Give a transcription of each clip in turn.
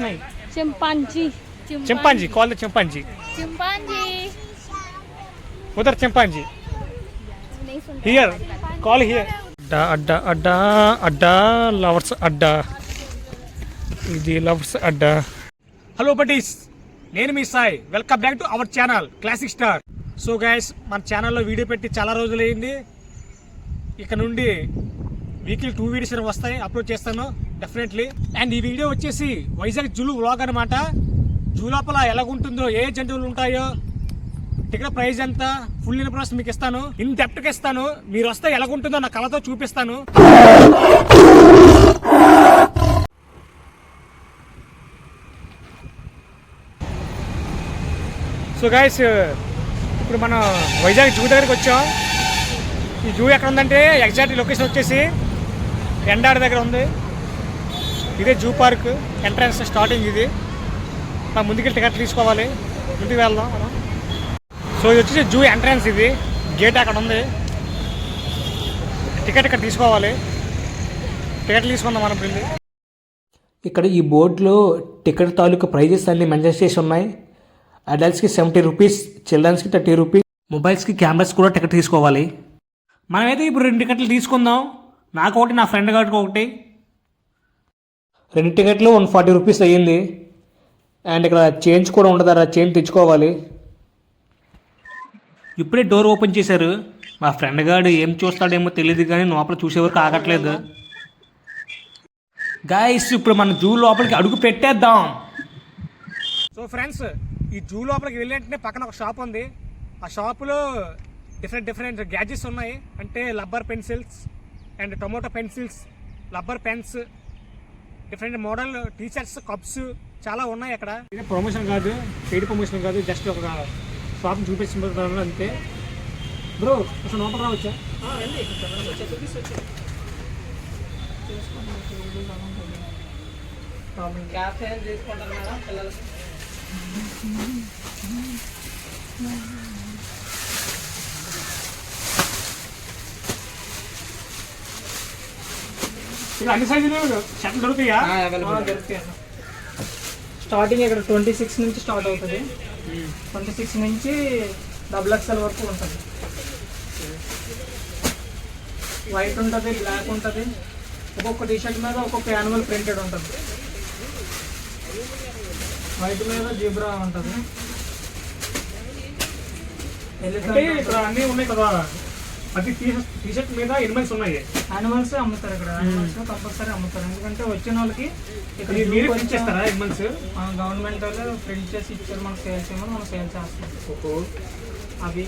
వస్తున్నాయి chimpanzee chimpanzee call the chimpanzee chimpanzee ఉదర్ chimpanzee here call here అడ్డా అడ్డా అడ్డా అడ్డా లవర్స్ అడ్డా ఇది లవర్స్ అడ్డా. హలో బటీస్ నేను మీ Sai. Welcome back to our channel classic star so guys మన ఛానల్లో వీడియో పెట్టి చాలా రోజులు అయింది ఇక నుండి వీక్లీ టూ వీడియోస్ వస్తాయి. అప్లోడ్ చేస్తాను. డెఫినెట్లీ అండ్ ఈ వీడియో వచ్చేసి వైజాగ్ జూలు వ్లాగ్ అనమాట జూ లోపల ఎలాగుంటుందో ఏ జంతువులు ఉంటాయో టికెట్ ప్రైస్ ఎంత ఫుల్ ఇన్ఫర్మేషన్ మీకు ఇస్తాను. ఇన్ డెప్ట్కి ఇస్తాను. మీరు వస్తే ఎలాగుంటుందో నా కళతో చూపిస్తాను. సో గాయస్ ఇప్పుడు మనం వైజాగ్ జూ దగ్గరికి వచ్చాం. ఈ జూ ఎక్కడ ఉందంటే ఎగ్జాక్ట్ లొకేషన్ వచ్చేసి ఎండాడి దగ్గర ఉంది. ఇదే జూ పార్క్ ఎంట్రన్స్ స్టార్టింగ్ ఇది. మనం ముందుకెళ్ళి టికెట్ తీసుకోవాలి. ముందుకు వెళ్దాం మనం. సో ఇది వచ్చేసి జూ ఎంట్రన్స్ ఇది. గేట్ అక్కడ ఉంది. టికెట్ ఇక్కడ తీసుకోవాలి. టికెట్ తీసుకుందాం మనం వెళ్ళి. ఇక్కడ ఈ బోర్డులో టికెట్ తాలూకు ప్రైజెస్ అన్ని మెన్షన్ చేసి ఉన్నాయి. అడల్ట్స్కి సెవెంటీ రూపీస్ చిల్డ్రన్స్కి థర్టీ రూపీస్ మొబైల్స్కి కెమెరాస్ కూడా టికెట్ తీసుకోవాలి. మనమైతే ఇప్పుడు రెండు టికెట్లు తీసుకుందాం. నాకు ఒకటి నా ఫ్రెండ్ గారికి ఒకటి. రెండు టికెట్లు వన్ ఫార్టీ రూపీస్ అయ్యింది. అండ్ ఇక్కడ చేంజ్ కూడా ఉండదు చేంజ్ తెచ్చుకోవాలి. ఇప్పుడే డోర్ ఓపెన్ చేశారు. మా ఫ్రెండ్ గారు ఏం చూస్తాడేమో తెలియదు కానీ లోపల చూసేవరకు ఆగట్లేదు. గాయస్ ఇప్పుడు మన జూ లోపలికి అడుగు పెట్టేద్దాం. సో ఫ్రెండ్స్ ఈ జూ లోపలికి వెళ్ళి వెంటనే పక్కన ఒక షాప్ ఉంది. ఆ షాపులో డిఫరెంట్ డిఫరెంట్ గ్యాజెట్స్ ఉన్నాయి. అంటే rubber pencils and tomato pencils rubber pens different model T shirts cups చాలా ఉన్నాయి అక్కడ. ఇది ప్రమోషన్ కాదు పెయిడ్ ప్రమోషన్ కాదు జస్ట్ ఒక షాప్ చూపిస్తున్నారు అంతే. బ్రో అసలు లోపల రావచ్చా? అన్ని సైజులు షర్ట్లు దొరుకుతాయా? స్టార్టింగ్ ఇక్కడ ట్వంటీ సిక్స్ నుంచి స్టార్ట్ అవుతుంది. ట్వంటీ సిక్స్ నుంచి డబుల్ ఎక్స్ఎల్ వరకు ఉంటుంది. వైట్ ఉంటుంది బ్లాక్ ఉంటుంది. ఒక్కొక్క టీ షర్ట్ మీద ఒక్కొక్క యానిమల్ ప్రింటెడ్ ఉంటుంది. వైట్ మీద జీబ్రా ఉంటుంది. ఇక్కడ అన్ని ఉన్నాయి కదా. ప్రతి టీ షర్ట్ మీద ఎనిమల్స్ ఉన్నాయి. యానిమల్స్ అమ్ముతారు ఇక్కడ. యానిమల్స్ కంపల్సరీ అమ్ముతారు. ఎందుకంటే వచ్చిన వాళ్ళకి ఇక్కడ మీరే ప్రింట్ చేస్తారా ఎనిమల్స్ గవర్నమెంట్ వాళ్ళు ప్రింట్ చేసి ఇచ్చారు. మనకు సేల్ చేయమని మనం సేల్ చేస్తాం అవి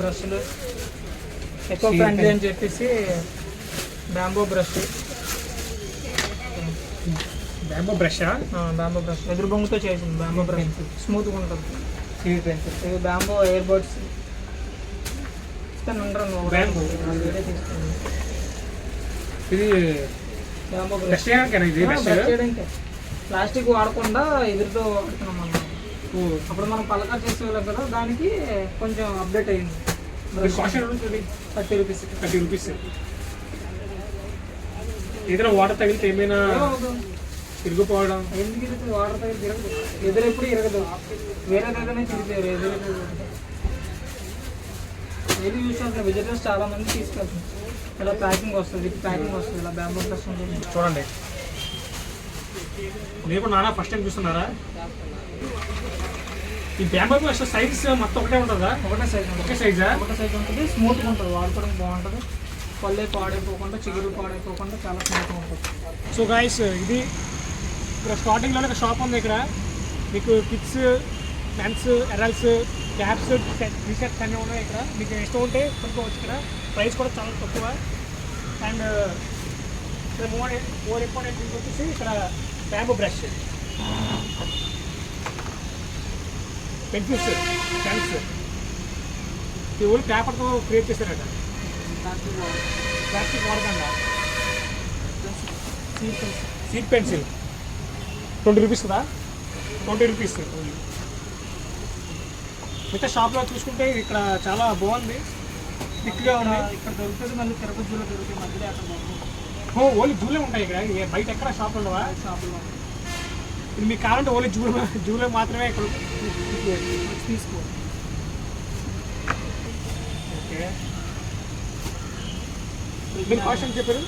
బ్రష్లు. ఎక్కువ ఫ్రెండ్లీ అని చెప్పేసి bamboo brush bamboo brush bamboo brush ఎదురు బొంగుతో చేసింది బ్యాంబో బ్రష్ స్మూత్గా ఉంటుంది. ఇవి బ్యాంబో ఎయిర్ బడ్స్ ఇస్తాను ఉండరు నువ్వు Bamboo. ఇదే తీసుకోండి. ఇది బ్యాంబో బ్రష్ బ్రష్ చేయడానికేనా ఇది ప్లాస్టిక్ వాడకుండా ఎదురుతో వాడుతున్నాం మనం. అప్పుడు మనం పలకా చేసేవాళ్ళం కదా దానికి కొంచెం అప్డేట్ అయింది. Thirty rupees. Thirty rupees. ఏదైనా వాటర్ తగిలితే ఏమైనా తిరిగిపోవడం ఎందుకు వాటర్ తగిలి తిరగదు ఎదురు ఎప్పుడు ఇరగదు. వేరే దగ్గరనే తిరుగుతారు ఎదురు ఏది యూజ్ చేస్తారు వెజిటేబుల్స్ చాలా మంది తీసుకెళ్తారు. ఇలా ప్యాకింగ్ వస్తుంది విత్ ప్యాకింగ్ వస్తుంది ఇలా బ్యాంబూ ప్లస్ ఉంటుంది చూడండి. మీరు కూడా నానా ఫస్ట్ టైం చూస్తున్నారా? ఈ బ్యాంబో బ్రష్ సైజ్ మొత్తం ఒకటే ఉంటుందా? ఒకటే సైజ్ ఒకే సైజా ఒకటే సైజ్ ఉంటుంది. స్మూత్గా ఉంటుంది. వాడుకోవడానికి బాగుంటుంది. పళ్ళే పాడైపోకుండా చిగురు పాడైపోకుండా చాలా స్మూత్గా ఉంటుంది. సో గాయస్ ఇది ఇక్కడ స్టార్టింగ్లోనే ఒక షాప్ ఉంది ఇక్కడ. మీకు కిడ్స్ మెన్స్ ఎరల్స్ క్యాప్స్ టీషర్ట్స్ అన్నీ ఉన్నాయి ఇక్కడ. మీకు ఇష్టం ఉంటే కొనుక్కోవచ్చు ఇక్కడ. ప్రైస్ కూడా చాలా తక్కువ. అండ్ ఇక్కడ మోర్ మోర్ ఇంపార్టెంట్ థింగ్ వచ్చేసి ఇక్కడ బ్యాంబూ బ్రష్ పెన్సిల్స్ పెన్స్ ఈ ఊళ్ళు పేపర్తో క్రియేట్ చేశారట. ప్లాస్టిక్ వాడకుండా. సీట్ పెన్సిల్ ట్వంటీ రూపీస్ కదా? ట్వంటీ రూపీస్ మిగతా షాప్లో చూసుకుంటే ఇక్కడ చాలా బాగుంది. థిక్గా ఉంది. ఇక్కడ దొరుకుతుంది మళ్ళీ తిరుపతి జూలో దొరుకుతుంది మధ్యలో అక్కడ ఓ ఓన్లీ జూలే ఉంటాయి ఇక్కడ. బయట ఎక్కడ షాప్ ఉండవా? షాపులో ఇది మీకు కావాలంటే ఓన్లీ జూ జూలో మాత్రమే ఇక్కడ తీసుకో. ఓకే. మీరు కాస్ట్ ఎంత చెప్పారు?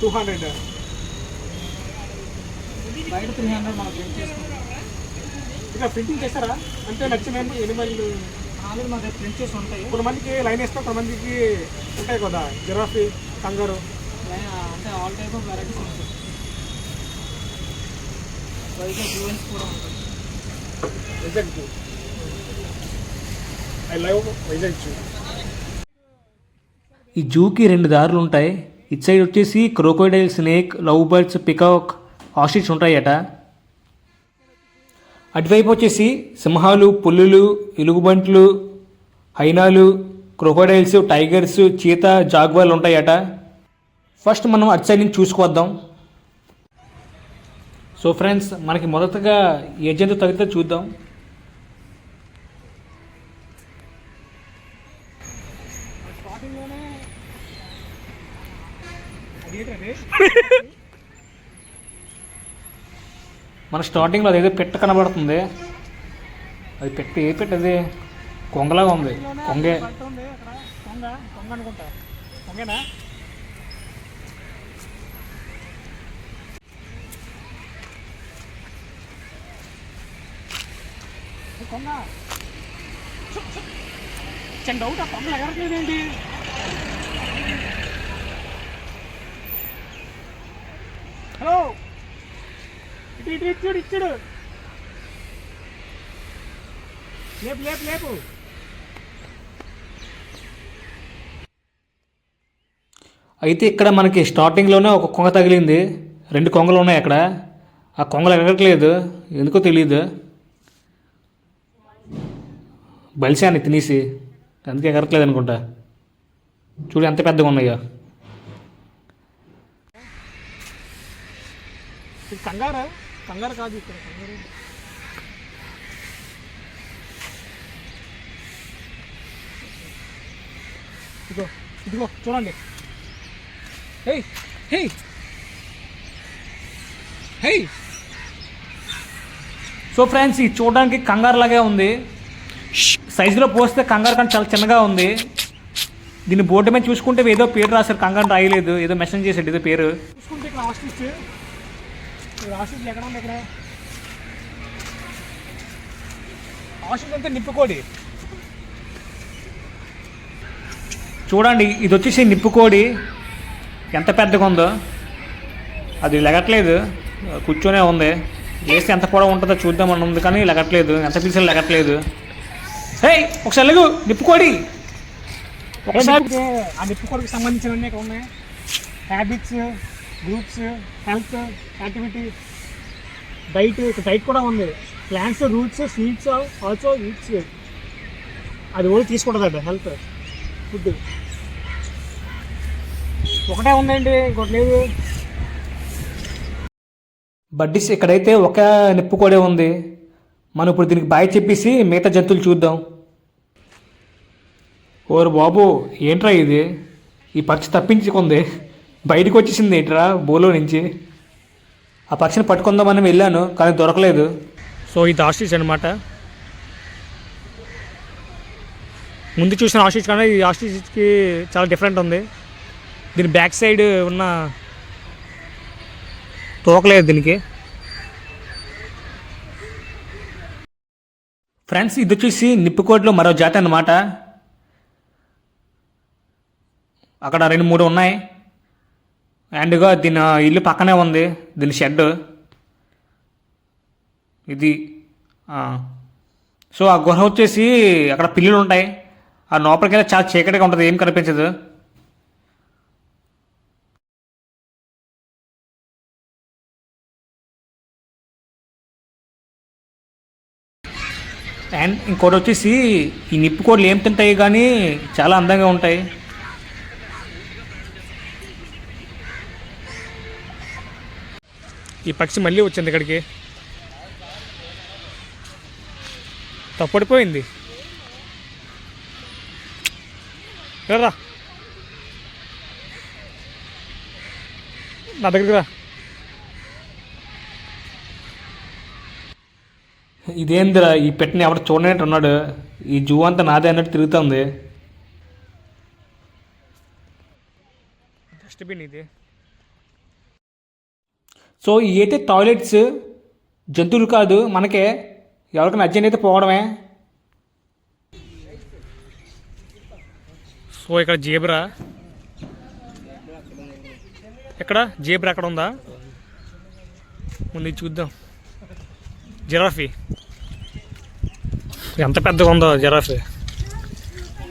Two hundred. బయట త్రీ హండ్రెడ్ మనం ప్రింట్ చేసుకుంటాం ఇక ప్రింటింగ్ చేస్తారా? అంటే నచ్చిన ఎనిమల్ ఆల్రెడీ మా దగ్గర ప్రింట్ చేసి ఉంటాయి. కొంతమందికి లైన్ వేస్తాం కొంతమందికి ఉంటాయి కదా జిరాఫీ కంగారు. అంటే ఆల్ టైప్ ఆఫ్ వెరైటీస్ ఉంటాయి. వైజాగ్ కూడా ఉంటాయి. Vizag zoo I love Vizag zoo ఈ జూకి రెండు దారులు ఉంటాయి. ఇటు సైడ్ వచ్చేసి crocodile snake love birds peacock ostrich ఉంటాయట. అటువైపు వచ్చేసి సింహాలు పుల్లులు ఎలుగుబంట్లు హైనాలు క్రొకోడైల్స్ టైగర్స్ చీత జాగ్వాలు ఉంటాయట. ఫస్ట్ మనం అటు సైడ్ నుంచి చూసుకొద్దాం సో ఫ్రెండ్స్ మనకి మొదటగా ఏ జంతువు తగ్గితే చూద్దాం. మన స్టార్టింగ్లో అదేదో పెట్ట కనబడుతుంది. అది పెట్టి ఏ పెట్ట అది? కొంగలాగా ఉంది. కొంగే. కొంగ కొంగ కొంగ చిన్న డౌట్ ఆ కొంగలు ఎగరట్లేదేంటి హలో ఇటు ఇటు ఇచ్చుడు ఇచ్చుడు లేపు లేపు లేపు. అయితే ఇక్కడ మనకి స్టార్టింగ్లోనే ఒక కొంగ తగిలింది. రెండు కొంగలు ఉన్నాయి అక్కడ. ఆ కొంగలు ఎగరట్లేదు. ఎందుకో తెలియదు బలిసాను తినేసి. అందుకే ఎగరట్లేదు అనుకుంటా. చూడు ఎంత పెద్దగా ఉన్నాయో. కంగారా? కంగారు కాదు ఇక్కడ కంగారు. ఇదిగో ఇదిగో చూడండి. హే హే హే సో ఫ్రెండ్స్ ఇది చూడడానికి కంగారు లాగే ఉంది సైజులో పోస్తే కంగారు కానీ చాలా చిన్నగా ఉంది. దీన్ని బోర్డు మీద చూసుకుంటే ఏదో పేరు రాశారు కంగారు రాయలేదు ఏదో మెసేజ్ చేశాడు ఏదో పేరు. చూసుకుంటే ఇక్కడ ఆస్ట్రిచ్ ఎక్కడ ఉంది ఇక్కడ? ఆస్ట్రిచ్ అంటే నిప్పుకోడి. చూడండి ఇది వచ్చేసి నిప్పుకోడి. ఎంత పెద్దగా ఉందో. అది లెగట్లేదు. కూర్చొనే ఉంది. వేస్తే ఎంత పొడవు ఉంటుందో చూద్దామని ఉంది కానీ లెగట్లేదు. ఎంత పీసులు లెగట్లేదు. హే ఒకసారి లెగు. నిప్పుకోడి. ఒకసారి ఆ నిప్పుకోడికి సంబంధించినవన్నీ ఇక్కడ ఉన్నాయి. Habits groups health activity diet diet కూడా ఉంది. Plants roots sweets also eats. అది కూడా తీసుకుంటుందండి హెల్త్ ఫుడ్. ఒకటే ఉందండి ఇంకోటి లేదు. బడ్డీస్ ఇక్కడైతే ఒక నిప్పుకోడే ఉంది మనం ఇప్పుడు దీనికి బాయ్ చెప్పేసి మిగతా జంతువులు చూద్దాం. ఓరు బాబు ఏంట్రా ఇది? ఈ పక్షి తప్పించుకుంది. బయటకు వచ్చేసింది ఏంట్రా బోలో నుంచి? ఆ పక్షిని పట్టుకుందామని వెళ్ళాను కానీ దొరకలేదు. సో ఇది ఆస్ట్రిచ్ అనమాట ముందు చూసిన ఆస్ట్రిచ్ కన్నా ఈ ఆస్ట్రిచ్కి చాలా డిఫరెంట్ ఉంది. దీని బ్యాక్ సైడ్ ఉన్న తోకలేదు దీనికి. ఫ్రెండ్స్ ఇది వచ్చేసి నిప్పుకోట్లో మరో జాతి అన్నమాట. అక్కడ రెండు మూడు ఉన్నాయి. అండ్గా దీని ఇల్లు పక్కనే ఉంది. దీని షెడ్ ఇది సో ఆ గుహ వచ్చేసి అక్కడ పిల్లులు ఉంటాయి. ఆ లోపలికి వెళ్ళి చాలా చీకటిగా ఉంటుంది. ఏం కనిపించదు. అండ్ ఇంకోటి వచ్చేసి ఈ నిప్పు కోళ్ళు ఏం తింటాయి కానీ చాలా అందంగా ఉంటాయి. ఈ పక్షి మళ్ళీ వచ్చింది ఇక్కడికి. తప్పడిపోయింది. రా నా దగ్గరికి రా. ఇదేందిరా ఈ పెట్టిన ఎవరు చూడనట్టు ఉన్నాడు ఈ జూ అంతా నాదే అన్నట్టు తిరుగుతుంది. డస్ట్బిన్ ఇది. సో ఇవి అయితే టాయిలెట్స్ జంతువులు కాదు మనకే ఎవరికైనా అర్జెంట్ అయితే పోవడమే. సో ఇక్కడ జీబ్రా. ఎక్కడ? జీబ్రా అక్కడ ఉందా? ముందు చూద్దాం. జిరాఫీ. ఎంత పెద్దగా ఉందో జిరాఫీ.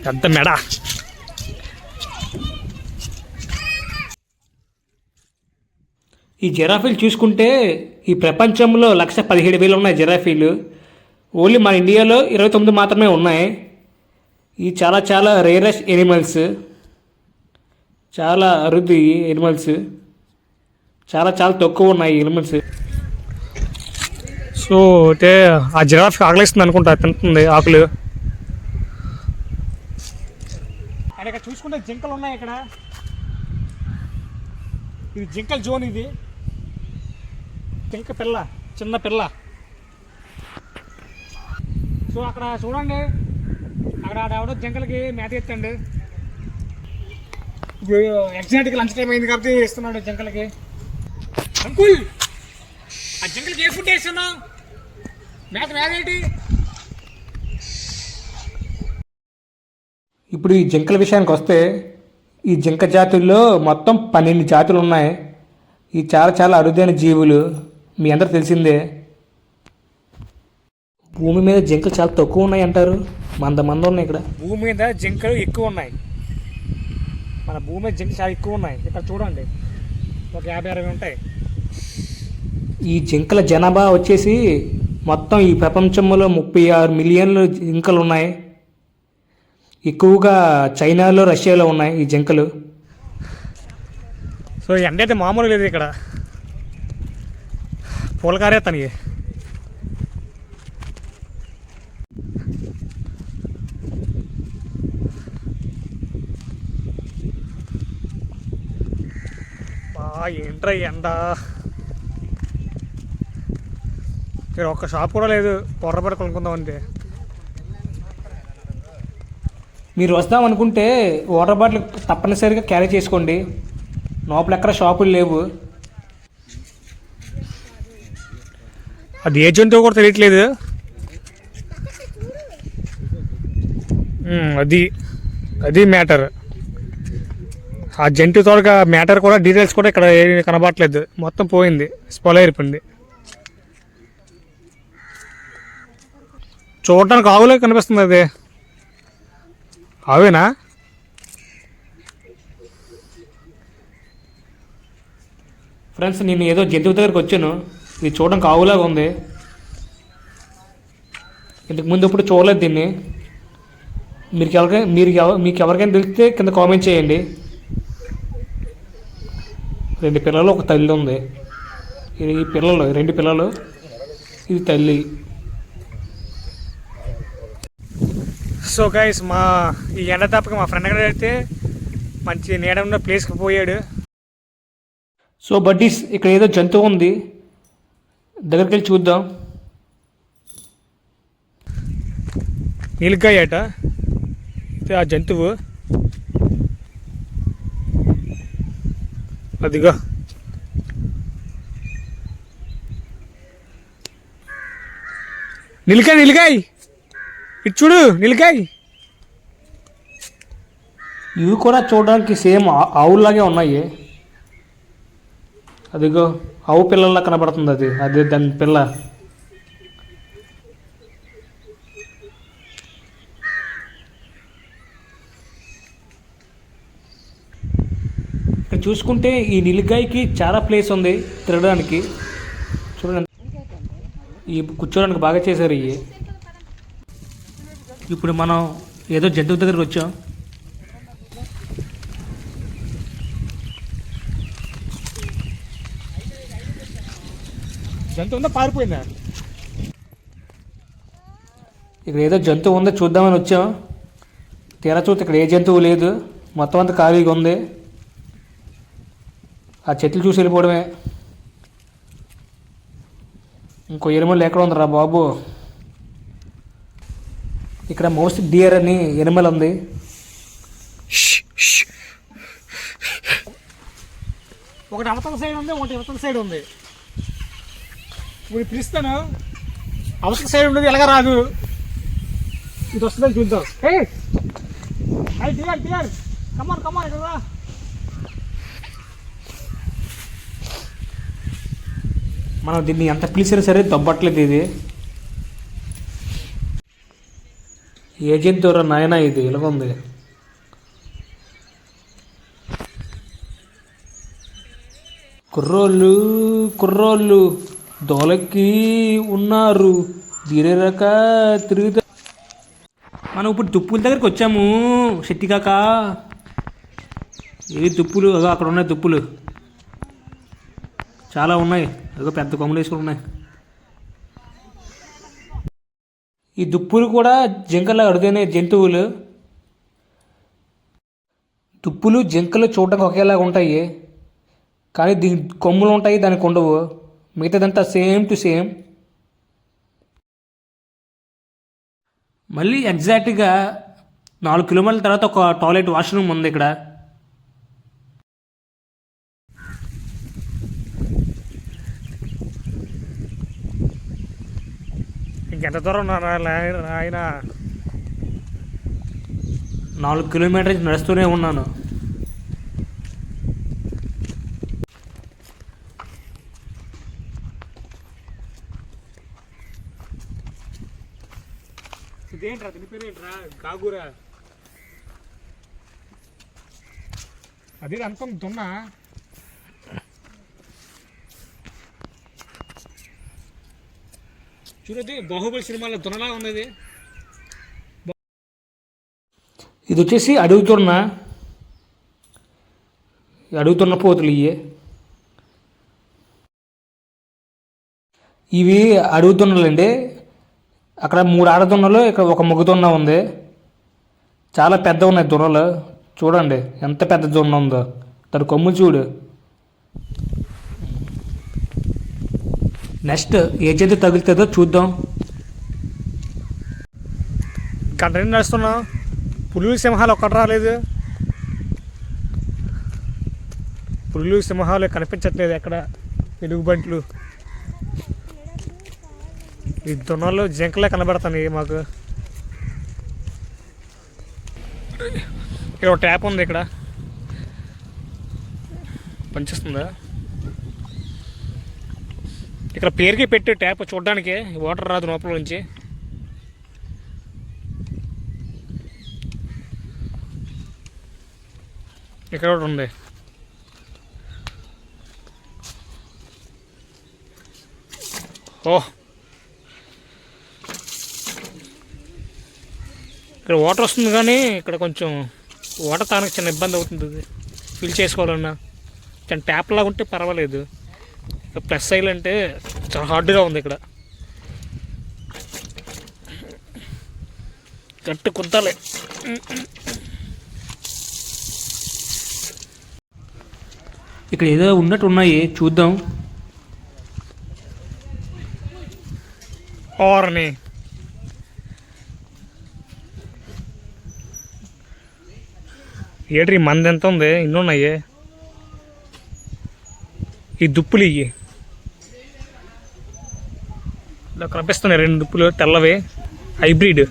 పెద్ద మెడ. ఈ జిరాఫీలు చూసుకుంటే ఈ ప్రపంచంలో లక్ష పదిహేడు వేలు ఉన్నాయి జిరాఫీలు. ఓన్లీ మన ఇండియాలో ఇరవై తొమ్మిది మాత్రమే ఉన్నాయి. ఈ చాలా చాలా రేరెస్ట్ ఎనిమల్స్. చాలా అరుదు ఈ ఎనిమల్స్. చాలా చాలా తక్కువ ఉన్నాయి ఎనిమల్స్. సో అంటే ఆ జిరాఫీ ఆకలిస్తుంది అనుకుంటా తింటుంది ఆకులు. అండ్ ఇక్కడ చూసుకుంటే జింకలు ఉన్నాయి ఇక్కడ. ఇది జింకల జోన్ ఇది. పింక్ పిల్ల చిన్న పిల్ల. సో అక్కడ చూడండి అక్కడ ఎవడో జింకలకి మేత ఎత్తండి. ఎగ్జాక్ట్గా లంచ్ టైం అయింది కాబట్టి ఇస్తున్నాడు జింకలకి. అంకుల్ ఆ జింకలకి ఏ ఫుడ్ వేస్తున్నావు? మేత మేత ఏంటి? ఇప్పుడు ఈ జింకల విషయానికి వస్తే ఈ జింక జాతుల్లో మొత్తం పన్నెండు జాతులు ఉన్నాయి. ఈ చాలా చాలా అరుదైన జీవులు మీ అందరు తెలిసిందే. భూమి మీద జింకలు చాలా తక్కువ ఉన్నాయి అంటారు. మంద మంద ఉన్నాయి ఇక్కడ. భూమి మీద జింకలు ఎక్కువ ఉన్నాయి. మన భూమి మీద జింకలు చాలా ఎక్కువ ఉన్నాయి. ఇక్కడ చూడండి. ఒక యాభై అరవై ఉంటాయి. ఈ జింకల జనాభా వచ్చేసి మొత్తం ఈ ప్రపంచంలో ముప్పై ఆరు మిలియన్లు జింకలు ఉన్నాయి. ఎక్కువగా చైనాలో రష్యాలో ఉన్నాయి ఈ జింకలు. సో ఎండ అయితే మామూలు లేదు ఇక్కడ. పూలకారే తనకి బా ఏంట్రా ఎండ? ఇక్కడ ఒక్క షాప్ కూడా లేదు. పొర్రపడి కొనుక్కుందాం అంటే మీరు వస్తాం అనుకుంటే వాటర్ బాటిల్ తప్పనిసరిగా క్యారీ చేసుకోండి. లోపల ఎక్కడ షాపులు లేవు. అది ఏ జంతువు కూడా తెలియట్లేదు. అది అది మ్యాటర్ ఆ జంతువు త్వరగా మ్యాటర్ కూడా డీటెయిల్స్ కూడా ఇక్కడ కనబడట్లేదు. మొత్తం పోయింది. స్పాల్ అయిపోయింది. చూడటానికి ఆవులే కనిపిస్తుంది అది. ఆవేనా? ఫ్రెండ్స్ నేను ఏదో జంతువు దగ్గరకు వచ్చాను. ఇది చూడడానికి ఆవులాగా ఉంది. ఇంతకు ముందు ఎప్పుడు చూడలేదు దీన్ని. మీరు ఎవరికైనా మీరు మీకు ఎవరికైనా తెలిస్తే కింద కామెంట్ చేయండి. రెండు పిల్లలు ఒక తల్లి ఉంది. ఇది ఈ పిల్లలు రెండు పిల్లలు ఇది తల్లి. సో గైస్ మా ఈ ఎండ తప్పక మా ఫ్రెండ్ దగ్గర అయితే మంచి నీడ ఉన్న ప్లేస్కి పోయాడు. సో బడ్డీస్ ఇక్కడ ఏదో జంతువు ఉంది. దగ్గరికి వెళ్ళి చూద్దాం. నీలకాయట. ఇది ఆ జంతువు. అదిగో. నిలకాయ నిలకాయ. ఇటు చూడు నిలకాయ. ఇవి కూడా చూడడానికి సేమ్ ఆ- ఆవుల్లాగే ఉన్నాయి. అదిగో ఆవు పిల్లల్లా కనబడుతుంది అది. అదే దాని పిల్ల. ఇక్కడ చూసుకుంటే ఈ నిలిగాయకి చాలా ప్లేస్ ఉంది తిరగడానికి. చూడండి. ఈ కూర్చోడానికి బాగా చేశారు ఇవి ఇప్పుడు మనం ఏదో జంతువు దగ్గరికి వచ్చాం. జంతువు ఉందా? పారిపోయిందా? ఇక్కడ ఏదో జంతువు ఉందో చూద్దామని వచ్చాం. తీరా చూస్తే ఇక్కడ ఏ జంతువు లేదు. మొత్తం అంతా ఖాళీగా ఉంది. ఆ చెట్లు చూసి వెళ్ళిపోవడమే. ఇంకో ఎరుమలు ఎక్కడ ఉందిరా బాబు? ఇక్కడ మౌస్ డియర్ అని ఎనిమల్ ఉంది. ఒకటి అవతల సైడ్ ఉంది ఒకటి ఇవతల సైడ్ ఉంది. ఇప్పుడు పిలుస్తాను? అవసరం సైడ్ ఉండదు ఎలాగ రాదు. ఇది వస్తుందని చూద్దాం. ఏ అది డియర్ డియర్ కమ్మాలి కమ్మాలి కదా మనం దీన్ని ఎంత పిలిచినా సరే దొబ్బట్లేదు ఇది. ఏ జంతువురా నాయన ఇది ఇలాగ ఉంది? కుర్రోళ్ళు కుర్రోళ్ళు. దోలకి ఉన్నారు. దిరేరక తిరుగుతా మనం ఇప్పుడు తుప్పుల దగ్గరికి వచ్చాము శెట్టి కాక. ఏవి తుప్పులు? అగో అక్కడ ఉన్నాయి తుప్పులు. చాలా ఉన్నాయి. అదో పెద్ద కొమ్మలేసుకుని ఉన్నాయి. ఈ దుప్పులు కూడా జింకలు అరుదైన జంతువులు. దుప్పులు జింకలు చూడడానికి ఒకేలాగా ఉంటాయి. కానీ దీని కొమ్ములు ఉంటాయి దానికి ఉండవు. మిగతాదంతా సేమ్ టు సేమ్ మళ్ళీ ఎగ్జాక్ట్గా నాలుగు కిలోమీటర్ల తర్వాత ఒక టాయిలెట్ వాష్రూమ్ ఉంది ఇక్కడ. ఇంకెంత దూరం ఆయన నాలుగు కిలోమీటర్స్ నడుస్తూనే ఉన్నాను. అది అనుకుని దున్నా. చూడది బాహుబలి సినిమాలో దున్నలా ఉన్నది. ఇది వచ్చేసి అడుగుతున్న అడుగుతున్న పోతులు ఇవి ఇవి అడుగుతున్నలండి. అక్కడ మూడు ఆడదున్నలు ఇక్కడ ఒక మొగ్గుతున్న ఉంది. చాలా పెద్ద ఉన్నాయి దున్నలు చూడండి ఎంత పెద్ద దున్న ఉందో. దాని కొమ్ము చూడు. నెక్స్ట్ ఏ చేతి తగులుతుందో చూద్దాం. గంట నడుస్తున్నాం. పులులు సింహాలు ఒక్కటి రాలేదు. పులులు సింహాలు కనిపించట్లేదు ఎక్కడ. ఎలుగుబంట్లు ఈ దున్నలు జింకలే కనబడుతున్నాయి మాకు. ఇక్కడ ఒక ట్యాప్ ఉంది ఇక్కడ. పనిచేస్తుందా? ఇక్కడ పేరుకి పెట్టి ట్యాప్ చూడడానికి వాటర్ రాదు లోపల నుంచి. ఇక్కడ ఒకటి ఉంది. ఓ! ఇక్కడ వాటర్ వస్తుంది కానీ ఇక్కడ కొంచెం వాటర్ తానికి చిన్న ఇబ్బంది అవుతుంది. ఫిల్ చేసుకోవాలన్నా. చిన్న ట్యాప్ లాగా ఉంటే పర్వాలేదు. ప్లస్ అంటే చాలా హార్డ్గా ఉంది ఇక్కడ. గట్టి కుద్దాలి. ఇక్కడ ఏదో ఉన్నట్టు ఉన్నాయి. చూద్దాం. ఓర్ని ఏడ్రి మంది ఎంత ఉంది ఇన్ని ఉన్నాయి ఈ దుప్పులు ఇవి ఇలా కనిపిస్తున్నాయి రెండు దుప్పులు తెల్లవి. హైబ్రిడ్.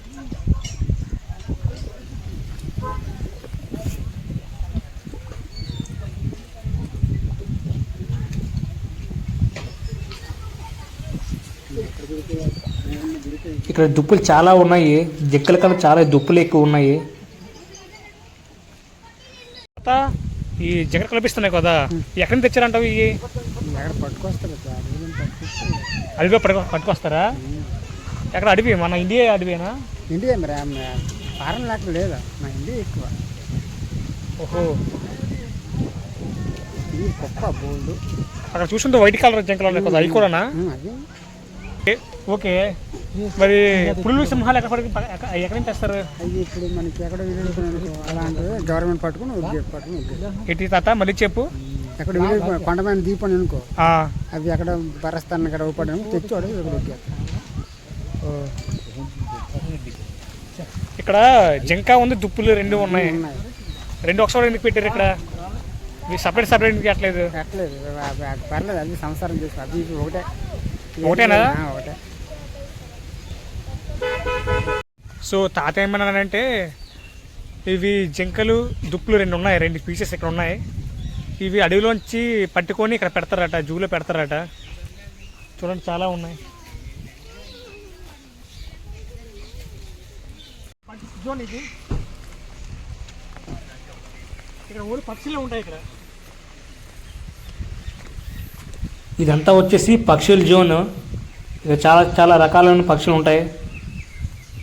ఇక్కడ దుప్పులు చాలా ఉన్నాయి. జిక్కల కన్నా చాలా దుప్పులు ఎక్కువ ఉన్నాయి. ఈ జగన్ కనిపిస్తున్నాయి కదా. ఎక్కడి నుంచి తెచ్చారంటావు ఇవి? పట్టుకొస్తారు అడవి పట్టుకు పట్టుకొస్తారా? ఎక్కడ అడవి? మన ఇండియా అడవినా? ఇండియా మరి ఫారెన్ లేక లేదా? మా ఇండియా ఎక్కువ. ఓహో. ఇది గొప్ప బోల్డ్. అక్కడ చూస్తుంటే వైట్ కలర్ జంకలు ఉన్నాయి కదా అవి కూడానా? అది ఓకే, మరి పులులు సింహాలు ఎక్కడ ఎక్కడి నుంచి తెస్తారు? అది ఇప్పుడు మనకి ఎక్కడ వీలు అలాంటివి గవర్నమెంట్ పట్టుకుని పట్టుకుని ఇటు తాత మళ్ళీ చెప్పు. ఎక్కడ కొండమైన దీపం అనుకో. అవి ఎక్కడ బరస్తాను ఇక్కడ ఊపడం తెచ్చి వాడు ఇక్కడ ఇక్కడ జింక ఉంది దుప్పులు రెండు ఉన్నాయి. రెండు ఒకసారి ఎందుకు పెట్టారు ఇక్కడ? సపరేట్ సపరేట్ ఎందుకు పెట్టలేదు పెట్టలేదు అవి- అవి పర్లేదు అది సంసారం చేసి అవి ఇవి ఒకటే. ఒకటేనా? ఒకటే. సో తాత ఏమన్నానంటే ఇవి జింకలు దుప్పులు రెండు ఉన్నాయి రెండు పీసెస్ ఇక్కడ ఉన్నాయి. ఇవి అడవిలోంచి పట్టుకొని ఇక్కడ పెడతారట జూలో పెడతారట. చూడండి చాలా ఉన్నాయి. ఇది. ఇక్కడ ఉంటాయి ఇక్కడ. ఇదంతా వచ్చేసి పక్షుల జోన్. ఇక చాలా చాలా రకాలైన పక్షులు ఉంటాయి.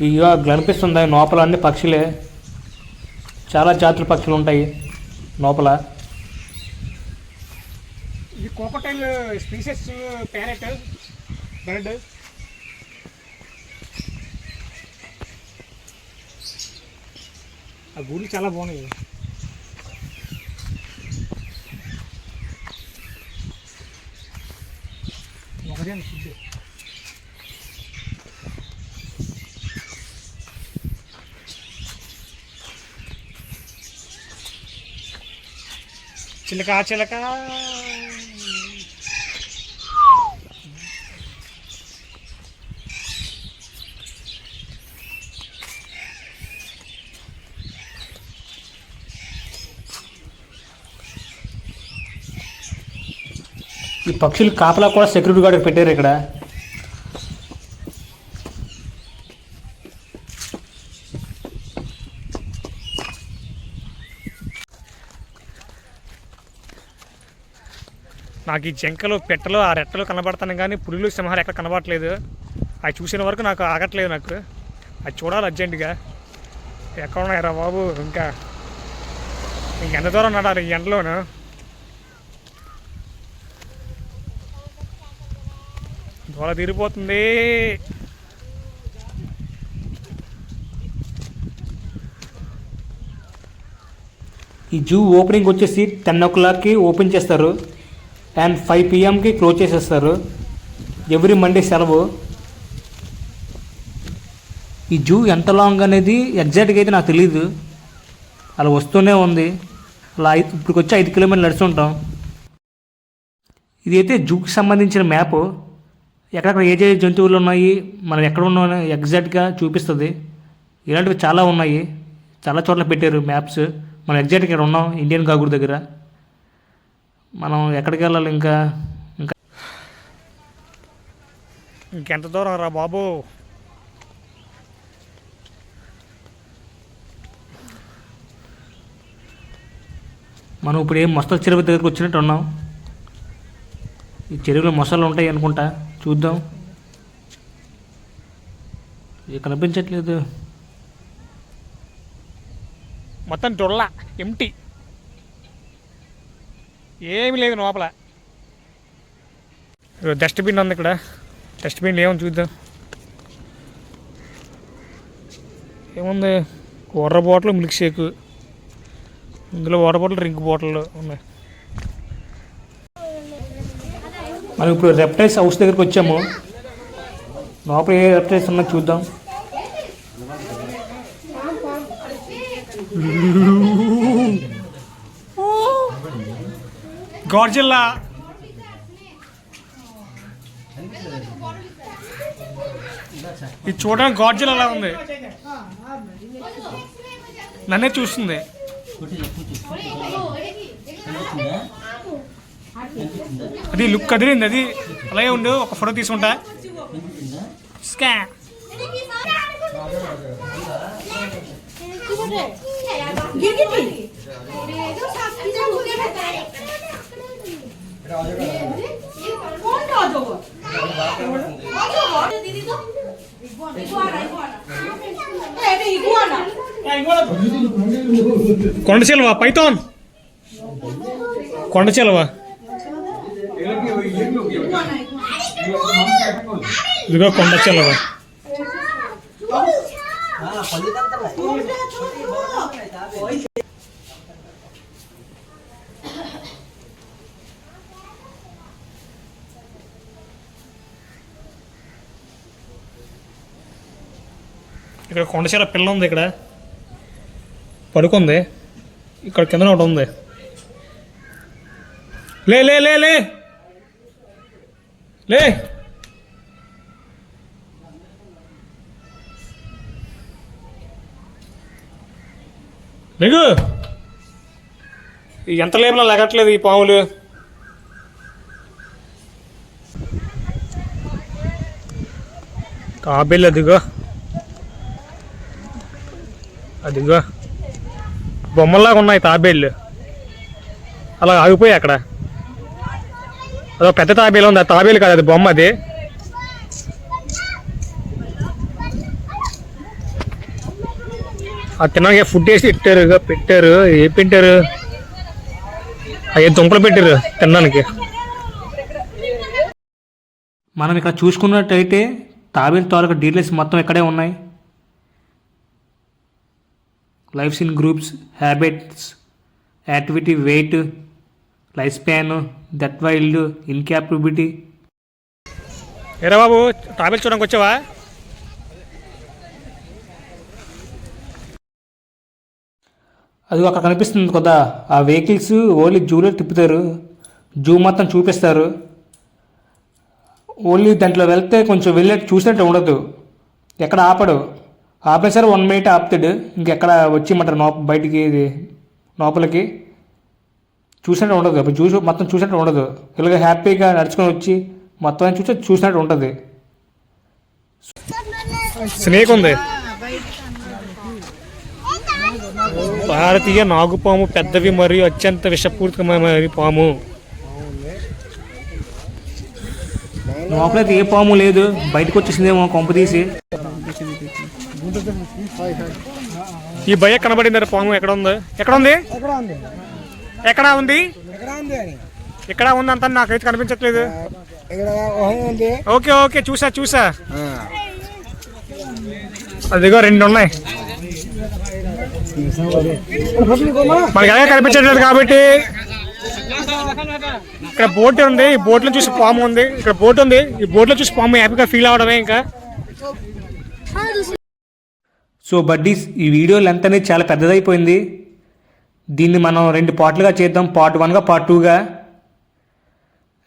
ఇక కనిపిస్తుంది లోపల అన్ని పక్షులే. చాలా జాతుల పక్షులు ఉంటాయి లోపల. ఇది కోకటైల్ స్పీసెస్ ప్యారెట్ బర్డ్. ఆ గూళ్ళు చాలా బాగున్నాయి. ఒకటే ఫుడ్ చిలక చిలక. ఈ పక్షులు కాపలా కూడా సెక్యూరిటీ గార్డ్ పెట్టారు ఇక్కడ. నాకు ఈ జింకలు పెట్టలు ఆ రెట్టలు కనబడతాను కానీ పులులు సింహాలు ఎక్కడ కనబడట్లేదు. అవి చూసిన వరకు నాకు ఆగట్లేదు నాకు. అది చూడాలి అర్జెంటుగా. ఎక్కడ ఉన్నాయరా బాబు? ఇంకా ఇంకెంత దూరం నడాలి ఈ ఎండలోను? దూర తీరిపోతుంది. ఈ జూ ఓపెనింగ్ వచ్చేసి టెన్ ఓ క్లాక్కి ఓపెన్ చేస్తారు. అండ్ ఫైవ్ పిఎంకి క్లోజ్ చేసేస్తారు. ఎవ్రీ మండే సెలవు. ఈ జూ ఎంత లాంగ్ అనేది ఎగ్జాక్ట్గా అయితే నాకు తెలియదు అలా వస్తూనే ఉంది. అలా ఐదు ఇప్పుడు వచ్చి ఐదు కిలోమీటర్లు నడుస్తుంటాం ఇది అయితే జూకి సంబంధించిన మ్యాప్. ఎక్కడెక్కడ ఏ చే జంతువులు ఉన్నాయి మనం ఎక్కడ ఉన్నాం ఎగ్జాక్ట్గా చూపిస్తుంది. ఇలాంటివి చాలా ఉన్నాయి. చాలా చోట్ల పెట్టారు మ్యాప్స్. మనం ఎగ్జాక్ట్గా ఇక్కడ ఉన్నాం ఇండియన్ గాగుడు దగ్గర. మనం ఎక్కడికి వెళ్ళాలి ఇంకా? ఇంకా ఇంకెంత దూరం రా బాబు? మనం ఇప్పుడు ఏం మొసల చెరువు దగ్గరికి వచ్చినట్టు ఉన్నాం. ఈ చెరువులో మొసలు ఉంటాయి అనుకుంటా. చూద్దాం. ఇది కనిపించట్లేదు. మొత్తం డొల్ల ఎంటీ ఏమి లేదు లోపల. డస్ట్బిన్ ఉంది ఇక్కడ. డస్ట్బిన్ ఏమో చూద్దాం. ఏముంది? వాటర్ బాటిల్ మిల్క్ షేక్ ఇందులో వాటర్ బాటిల్ డ్రింక్ బాటిల్ ఉన్నాయి. మనం ఇప్పుడు రెప్టైల్స్ హౌస్ దగ్గరికి వచ్చాము. లోపల ఏ రెప్టైల్స్ ఉన్నా చూద్దాం. గార్జిల్లా ఇది చూడడానికి గార్జిల్ అలా ఉంది. నన్నే చూస్తుంది. అది లుక్ కదిలింది. అది అలాగే ఉండు ఒక ఫోటో తీసుకుంటా. స్కా కొండ చిలవ పైథాన్ కొండ చిలవ ఇదిగో కొండ ఇక్కడ కొండచీర పిల్ల ఉంది ఇక్కడ. పడుకుంది. ఇక్కడ కింద ఒకటి ఉంది. లే లే లే లే. లే. లేగు. ఎంత లేపినా లెగట్లేదు ఈ పాములు తాబేలు అదిగో. అదిగో. బొమ్మల్లాగా ఉన్నాయి తాబేళ్ళు. అలా ఆగిపోయాయి అక్కడ. అదో పెద్ద తాబేలు ఉంది. ఆ తాబేలు కాదు అది బొమ్మ అది. ఆ తినడానికి ఫుడ్ వేసి పెట్టారు పెట్టారు. ఏం పెట్టారు? అయ్యే దుంపలు పెట్టారు తినడానికి. మనం ఇక్కడ చూసుకున్నట్టయితే తాబేలు తాలూకా డీటెయిల్స్ మొత్తం ఇక్కడే ఉన్నాయి. Lifes in groups habits activity weight life span that wild incapability. ఏరా బాబు తాబేలు చూడడానికి వచ్చావా? అది అక్కడ కనిపిస్తుంది కదా ఆ వెహికల్స్ ఓన్లీ జూలో తిప్పుతారు. జూ మొత్తం చూపిస్తారు. ఓన్లీ దాంట్లో వెళ్తే కొంచెం వెళ్ళే చూసినట్టు ఉండదు. ఎక్కడ ఆపడు. ఆపిన సరే వన్ మినిట్ ఆపుతాడు. ఇంకెక్కడ వచ్చిమంటారు నోప బయటికి ఇది లోపలికి. చూసినట్టు ఉండదు. అప్పుడు చూసి మొత్తం చూసినట్టు ఉండదు. ఇలాగ హ్యాపీగా నడుచుకొని వచ్చి మొత్తం చూసి చూసినట్టు ఉంటుంది. స్నేక్ ఉంది భారతీయ నాగుపాము పెద్దవి మరియు అత్యంత విషపూరితమైన పాము. లోపలైతే ఏ పాము లేదు. బయటకు వచ్చేసిందేమో కొంప తీసి. ఈ భయ కనబడింది పాము. ఎక్కడ ఉంది? ఎక్కడ ఉంది? ఎక్కడ ఉంది? ఎక్కడ ఉంది? అంత నాకైతే కనిపించట్లేదు. ఇక్కడ ఓహం ఉంది. ఓకే ఓకే చూసా చూసా. అదిగో రెండు ఉన్నాయి. మనకి ఎలాగ కనిపించట్లేదు కాబట్టి ఇక్కడ బోట్ ఉంది ఈ బోట్లో చూసి పాము ఉంది. ఇక్కడ బోట్ ఉంది ఈ బోట్లో చూసి పాము హ్యాపీగా ఫీల్ అవడమే ఇంకా. సో బడ్డీస్ ఈ వీడియో లెంత్ అనేది చాలా పెద్దదైపోయింది. దీన్ని మనం రెండు పార్ట్లుగా చేద్దాం. పార్ట్ వన్గా పార్ట్ టూగా.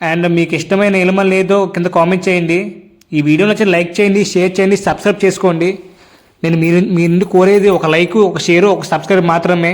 అండ్ మీకు ఇష్టమైన ఎలిమల్ లేదో కింద కామెంట్ చేయండి. ఈ వీడియో నచ్చి లైక్ చేయండి షేర్ చేయండి సబ్స్క్రైబ్ చేసుకోండి. నేను మీరు మీ నుండి కోరేది ఒక లైక్ ఒక షేరు ఒక సబ్స్క్రైబ్ మాత్రమే.